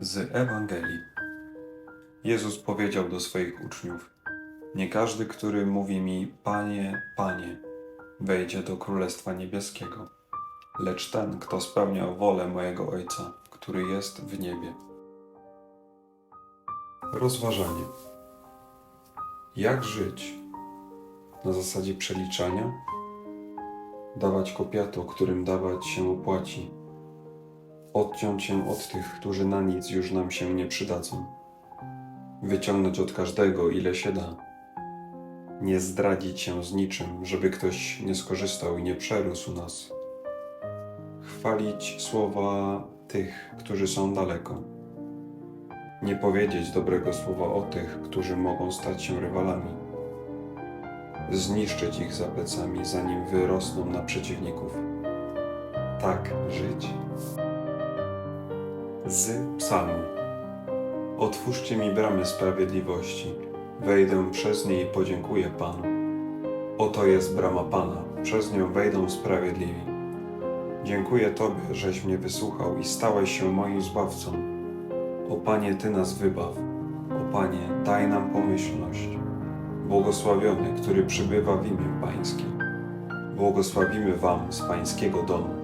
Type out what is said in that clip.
Z Ewangelii. Jezus powiedział do swoich uczniów: Nie każdy, który mówi mi: Panie, Panie, wejdzie do Królestwa Niebieskiego, lecz ten, kto spełnia wolę mojego Ojca, który jest w niebie. Rozważanie. Jak żyć? Na zasadzie przeliczania? Dawać kopiatu, którym dawać się opłaci odciąć się od tych, którzy na nic już nam się nie przydadzą. Wyciągnąć od każdego, ile się da. Nie zdradzić się z niczym, żeby ktoś nie skorzystał i nie przerósł nas. Chwalić słowa tych, którzy są daleko. Nie powiedzieć dobrego słowa o tych, którzy mogą stać się rywalami. Zniszczyć ich za plecami, zanim wyrosną na przeciwników. Tak żyć z psalmu. Otwórzcie mi bramy sprawiedliwości, wejdę przez nie i podziękuję Panu. Oto jest brama Pana, przez nią wejdą sprawiedliwi. Dziękuję Tobie, żeś mnie wysłuchał i stałeś się moim zbawcą. O Panie, Ty nas wybaw. O Panie, daj nam pomyślność. Błogosławiony, który przybywa w imię Pańskie. Błogosławimy Wam z Pańskiego domu.